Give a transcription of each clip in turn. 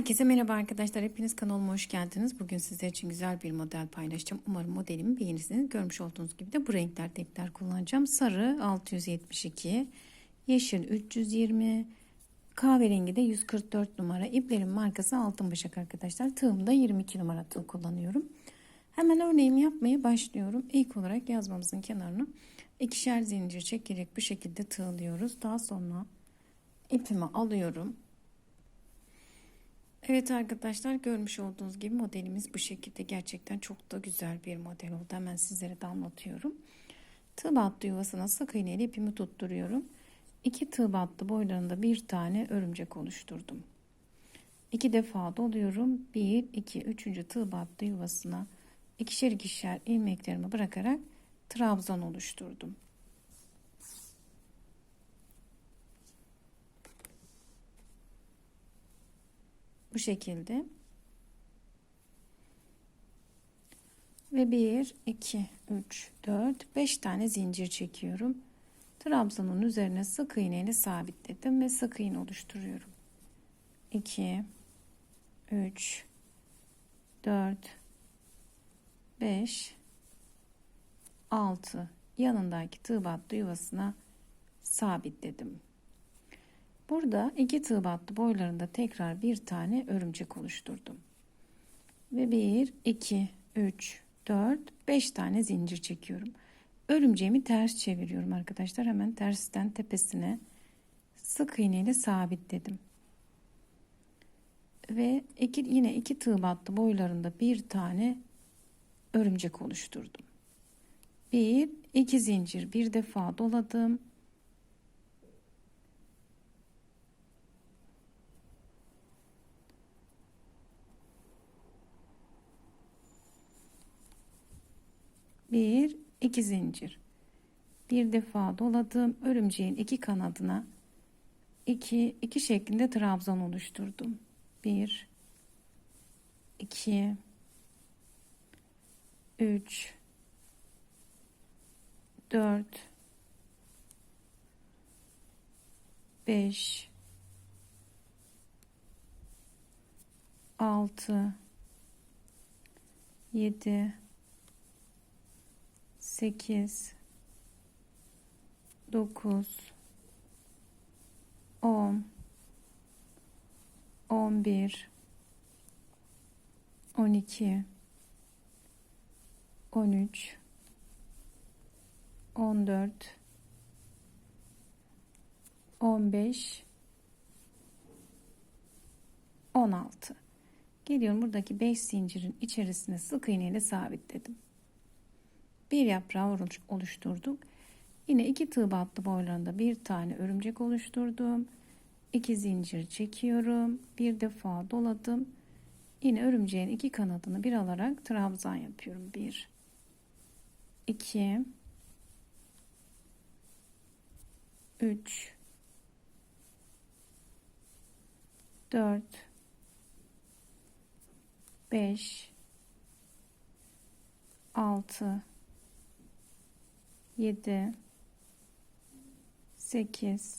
Herkese merhaba arkadaşlar. Hepiniz kanalıma hoş geldiniz. Bugün sizler için güzel bir model paylaşacağım. Umarım modelimi beğenirsiniz. Görmüş olduğunuz gibi de bu renkler tekrar kullanacağım. Sarı 672, yeşil 320, kahverengi de 144 numara. İplerin markası Altın Başak arkadaşlar. Tığımda 22 numara tığ kullanıyorum. Hemen örneğimi yapmaya başlıyorum. İlk olarak yazmamızın kenarına ikişer zincir çekerek bu şekilde tığlıyoruz. Daha sonra ipimi alıyorum. Evet arkadaşlar görmüş olduğunuz gibi modelimiz bu şekilde gerçekten çok da güzel bir model oldu. Hemen sizlere de anlatıyorum. Tığ battı yuvasına sık iğneyle ipimi tutturuyorum. İki tığ battı boylarında bir tane örümcek oluşturdum. İki defa doluyorum. Bir, iki, üçüncü tığ battı yuvasına ikişer ikişer ilmeklerimi bırakarak trabzan oluşturdum. Bu şekilde. Ve 1, 2, 3, 4, 5 tane zincir çekiyorum. Trabzanın üzerine sık iğne ile sabitledim ve sık iğne oluşturuyorum. 2, 3, 4, 5, 6 yanındaki tığ battı yuvasına sabitledim. Burada iki tığ battı boylarında tekrar bir tane örümcek oluşturdum. Ve 1, 2, 3, 4, 5 tane zincir çekiyorum. Örümceğimi ters çeviriyorum arkadaşlar. Hemen tersten tepesine sık iğne ile sabitledim. Ve iki, yine iki tığ battı boylarında bir tane örümcek oluşturdum. Bir, iki zincir bir defa doladım bir iki zincir. Bir defa doladım örümceğin iki kanadına. İki iki şeklinde trabzan oluşturdum. Bir iki üç dört beş altı yedi 8 9 10 11 12 13 14 15 16 Geliyorum buradaki 5 zincirin içerisine sık iğne ile sabitledim bir yaprağı oluşturduk. Yine iki tığ battı boylarında bir tane örümcek oluşturdum. İki zincir çekiyorum. Bir defa doladım. Yine örümceğin iki kanadını bir alarak trabzan yapıyorum. Bir, iki, üç, dört, beş, altı. 7 8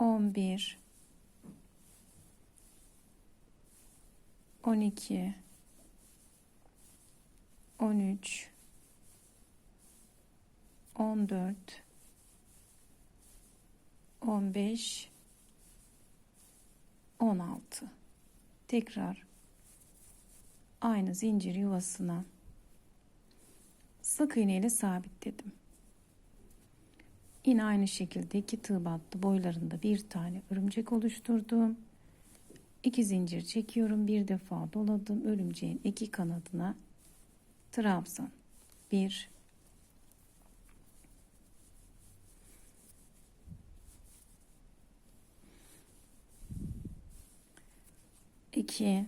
9 10 11 12 13 14 15 16 tekrar aynı zincir yuvasına sık iğne ile sabitledim. Yine aynı şekilde iki tığ battı boylarında bir tane örümcek oluşturdum. İki zincir çekiyorum. Bir defa doladım. Örümceğin iki kanadına trabzan. Bir, iki,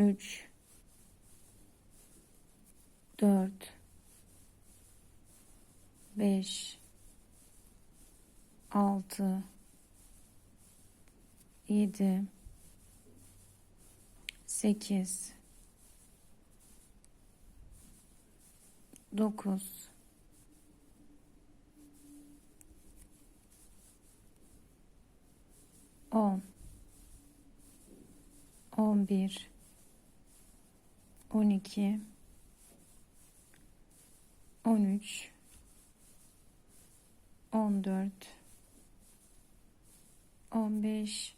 3 4 5 6 7 8 9 10 11 12 13 14 15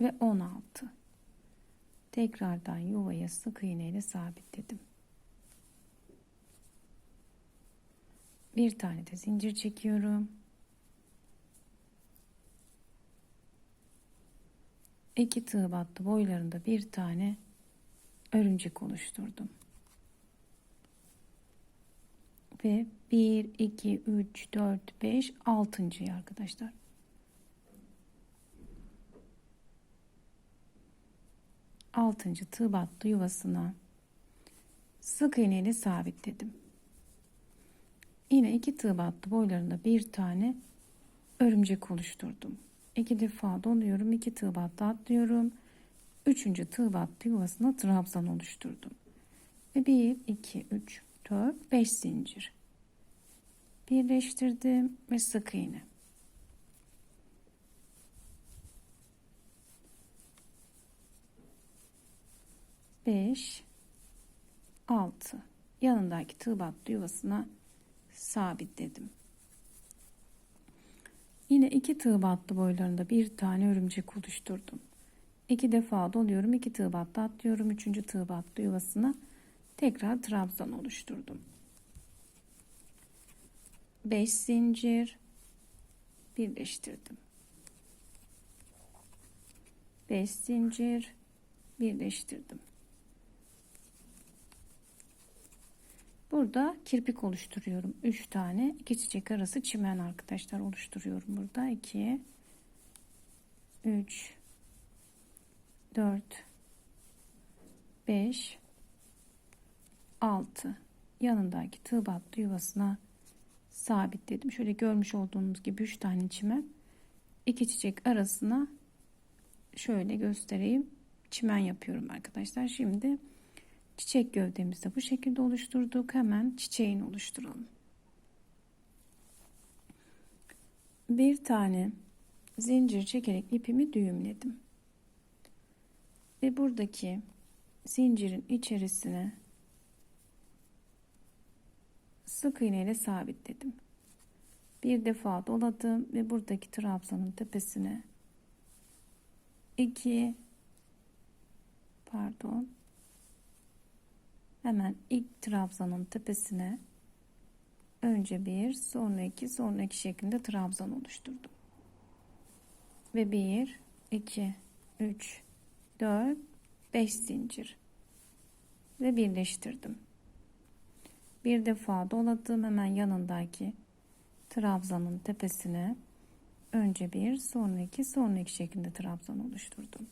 ve 16 tekrardan yuvaya sık iğne ile sabitledim. Bir tane de zincir çekiyorum iki tığ battı boylarında bir tane örümcek oluşturdum. Ve 1 2 3 4 5 6. arkadaşlar. Altıncı tığ battı yuvasına. Sık iğne ile sabitledim. Yine iki tığ battı boylarında bir tane örümcek oluşturdum iki defa doluyorum iki tığ battı atlıyorum. Üçüncü tığ battı yuvasına trabzan oluşturdum. Ve 1 2 3 4 5 zincir. Birleştirdim ve sık iğne. Beş altı. Yanındaki tığ battı yuvasına sabitledim yine iki tığ battı boylarında bir tane örümcek oluşturdum. İki defa doluyorum iki tığ battı atlıyorum üçüncü tığ battı yuvasına. Tekrar trabzan oluşturdum. 5 zincir birleştirdim. 5 zincir birleştirdim burada kirpik oluşturuyorum 3 tane iki çiçek arası çimen arkadaşlar oluşturuyorum burada 2 3 4 5 6 yanındaki tığ battı yuvasına sabitledim. Şöyle görmüş olduğunuz gibi 3 tane çimen iki çiçek arasına şöyle göstereyim. Çimen yapıyorum arkadaşlar. Şimdi çiçek gövdemizi de bu şekilde oluşturduk. Hemen çiçeğini oluşturalım. Bir tane zincir çekerek ipimi düğümledim. Ve buradaki zincirin içerisine sık iğne ile sabitledim. Bir defa doladım ve buradaki trabzanın tepesine iki pardon hemen ilk trabzanın tepesine önce bir sonra iki sonra iki şeklinde trabzan oluşturdum. Ve bir iki üç dört beş zincir ve birleştirdim. Bir defa doladım hemen yanındaki trabzanın tepesine önce bir sonra iki sonra iki şeklinde trabzan oluşturdum.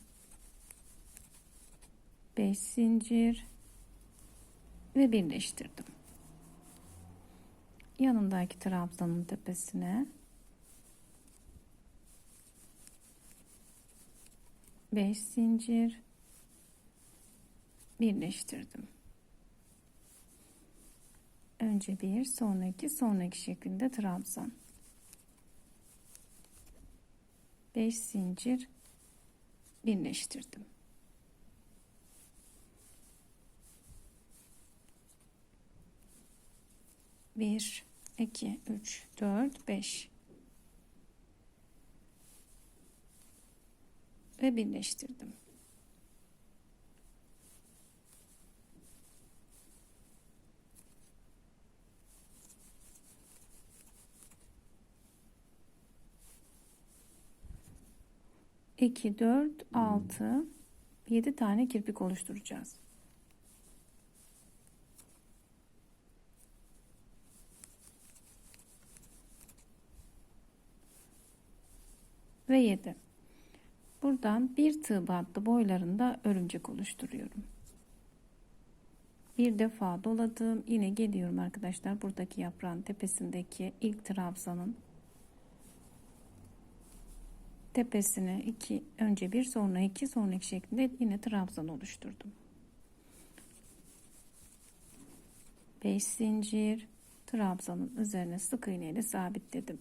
5 zincir ve birleştirdim. Yanındaki trabzanın tepesine beş zincir birleştirdim. Önce bir, sonraki, sonraki şeklinde trabzan. 5 zincir birleştirdim. Bir, iki, üç, dört, beş. Ve birleştirdim. 2, 4, 6, 7 tane kirpik oluşturacağız. Ve 7. Buradan bir tığ battı boylarında örümcek oluşturuyorum. Bir defa doladım. Yine geliyorum arkadaşlar. Buradaki yaprağın tepesindeki ilk trabzanın tepesine iki önce bir sonra iki sonra iki şeklinde yine trabzan oluşturdum. 5 zincir trabzanın üzerine sık iğne ile sabitledim.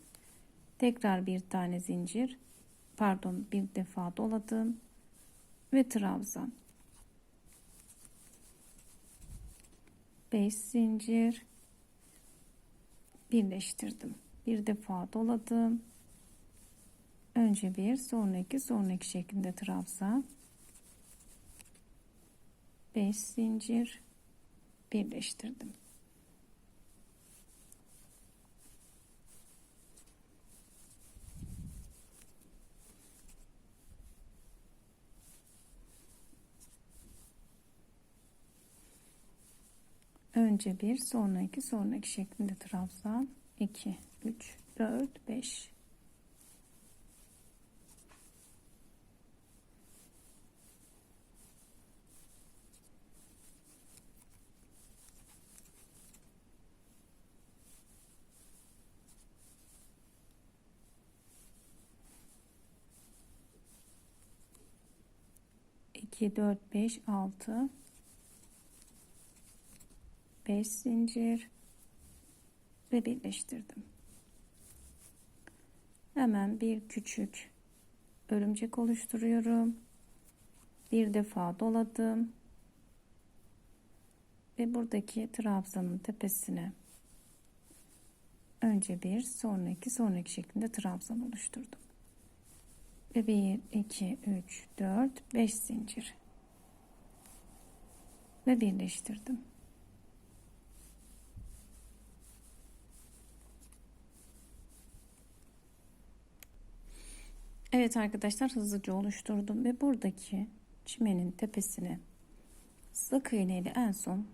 Tekrar bir tane zincir. Pardon bir defa doladım. Ve trabzan. 5 zincir. Birleştirdim. Bir defa doladım. Önce bir sonra iki sonra iki şeklinde trabzan. 5 zincir birleştirdim. Önce bir, sonra iki, sonra iki şeklinde trabzan. 2, 3, 4, 5. İki, dört, beş, altı. 5 zincir ve birleştirdim. Hemen bir küçük örümcek oluşturuyorum. Bir defa doladım. Ve buradaki trabzanın tepesine önce bir sonra iki sonra iki şeklinde trabzan oluşturdum. Ve 1 2 3 4 5 zincir ve birleştirdim. Evet arkadaşlar hızlıca oluşturdum ve buradaki çimenin tepesine sık iğne ile en son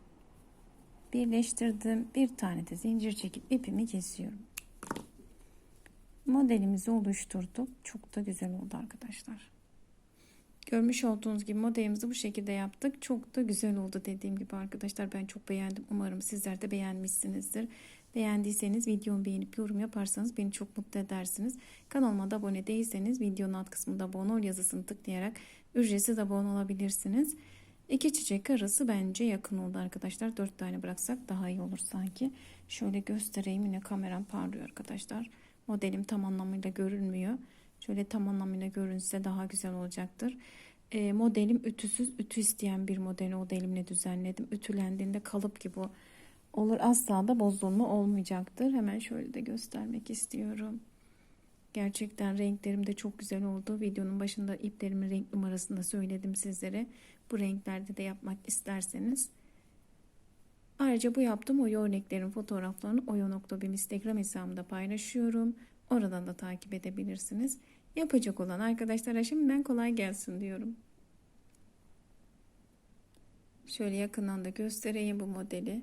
birleştirdim. Bir tane de zincir çekip ipimi kesiyorum. Modelimizi oluşturduk. Çok da güzel oldu arkadaşlar. Görmüş olduğunuz gibi modelimizi bu şekilde yaptık. Çok da güzel oldu dediğim gibi arkadaşlar. Ben çok beğendim. Umarım sizler de beğenmişsinizdir. Beğendiyseniz videomu beğenip yorum yaparsanız beni çok mutlu edersiniz. Kanalıma da abone değilseniz videonun alt kısmında abone ol yazısını tıklayarak ücretsiz abone olabilirsiniz. İki çiçek arası bence yakın oldu arkadaşlar. Dört tane bıraksak daha iyi olur sanki. Şöyle göstereyim yine kameram parlıyor arkadaşlar. Modelim tam anlamıyla görünmüyor. Şöyle tam anlamıyla görünse daha güzel olacaktır. E, modelim ütüsüz, ütü isteyen bir model o elimle düzenledim. Ütülendiğinde kalıp gibi olur. Asla da bozulma olmayacaktır. Hemen şöyle de göstermek istiyorum. Gerçekten renklerim de çok güzel oldu. Videonun başında iplerimin renk numarasını söyledim sizlere. Bu renklerde de yapmak isterseniz. Ayrıca bu yaptığım oya örneklerin fotoğraflarını oyo.bim Instagram hesabımda paylaşıyorum. Oradan da takip edebilirsiniz. Yapacak olan arkadaşlara şimdiden kolay gelsin diyorum. Şöyle yakından da göstereyim bu modeli.